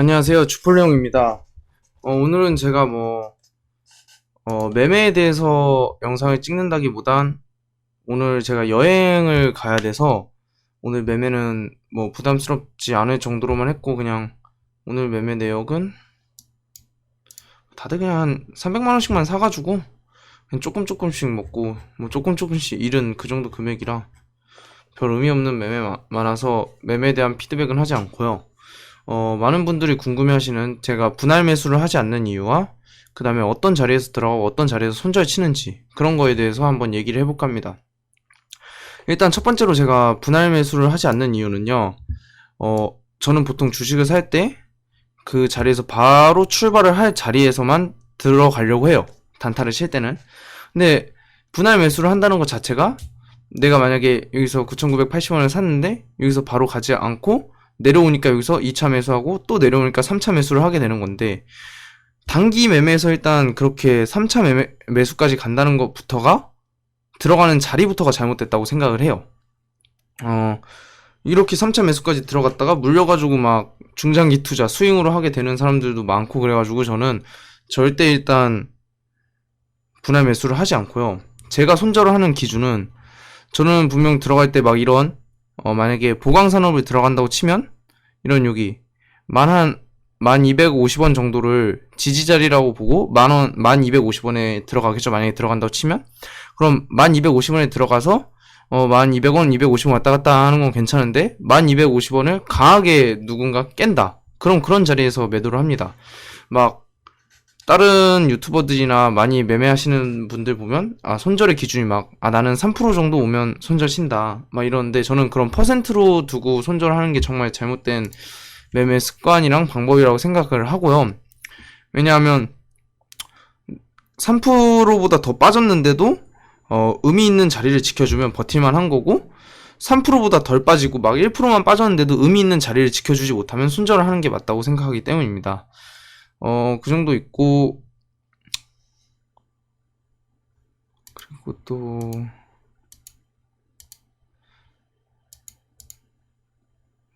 안녕하세요. 주폴레옹입니다. 어, 오늘은 제가 뭐, 어, 매매에 대해서 영상을 찍는다기보단 오늘 제가 여행을 가야 돼서 오늘 매매는 뭐 부담스럽지 않을 정도로만 했고 그냥 오늘 매매 내역은 다들 그냥 한 300만원씩만 사가지고 그냥 조금 조금씩 먹고 뭐 조금 조금씩 잃은 그 정도 금액이라 별 의미 없는 매매 마- 많아서 매매에 대한 피드백은 하지 않고요. 어, 많은 분들이 궁금해하시는 제가 분할 매수를 하지 않는 이유와 그 다음에 어떤 자리에서 들어가고 어떤 자리에서 손절 치는지 그런 거에 대해서 한번 얘기를 해볼까 합니다. 일단 첫 번째로 제가 분할 매수를 하지 않는 이유는요. 어, 저는 보통 주식을 살 때 그 자리에서 바로 출발을 할 자리에서만 들어가려고 해요. 단타를 칠 때는. 근데 분할 매수를 한다는 것 자체가 내가 만약에 여기서 9,980원을 샀는데 여기서 바로 가지 않고 내려오니까 여기서 2차 매수하고 또 내려오니까 3차 매수를 하게 되는 건데 단기 매매에서 일단 그렇게 3차 매매, 매수까지 간다는 것부터가 들어가는 자리부터가 잘못됐다고 생각을 해요. 어, 이렇게 3차 매수까지 들어갔다가 물려가지고 막 중장기 투자, 스윙으로 하게 되는 사람들도 많고 그래가지고 저는 절대 일단 분할 매수를 하지 않고요. 제가 손절을 하는 기준은 저는 분명 들어갈 때 막 이런 어, 만약에 보강산업을 들어간다고 치면 이런 여기 만한 만 250원 정도를 지지자리라고 보고 만원 만 250원에 들어가겠죠. 만약에 들어간다고 치면. 그럼 만 250원에 들어가서 어만 200원 250원 왔다 갔다 하는 건 괜찮은데 만 250원을 강하게 누군가 깬다. 그럼 그런 자리에서 매도를 합니다. 막 다른 유튜버들이나 많이 매매하시는 분들 보면 아 손절의 기준이 막 아 나는 3% 정도 오면 손절 친다 막 이러는데 저는 그런 퍼센트로 두고 손절하는 게 정말 잘못된 매매 습관이랑 방법이라고 생각을 하고요 왜냐하면 3%보다 더 빠졌는데도 어 의미 있는 자리를 지켜주면 버틸만 한 거고 3%보다 덜 빠지고 막 1%만 빠졌는데도 의미 있는 자리를 지켜주지 못하면 손절을 하는 게 맞다고 생각하기 때문입니다. 어, 그 정도 있고, 그리고 또,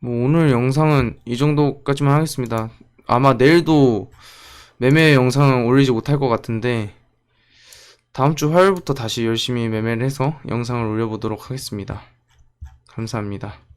뭐, 오늘 영상은 이 정도까지만 하겠습니다. 아마 내일도 매매 영상은 올리지 못할 것 같은데, 다음 주 화요일부터 다시 열심히 매매를 해서 영상을 올려보도록 하겠습니다. 감사합니다.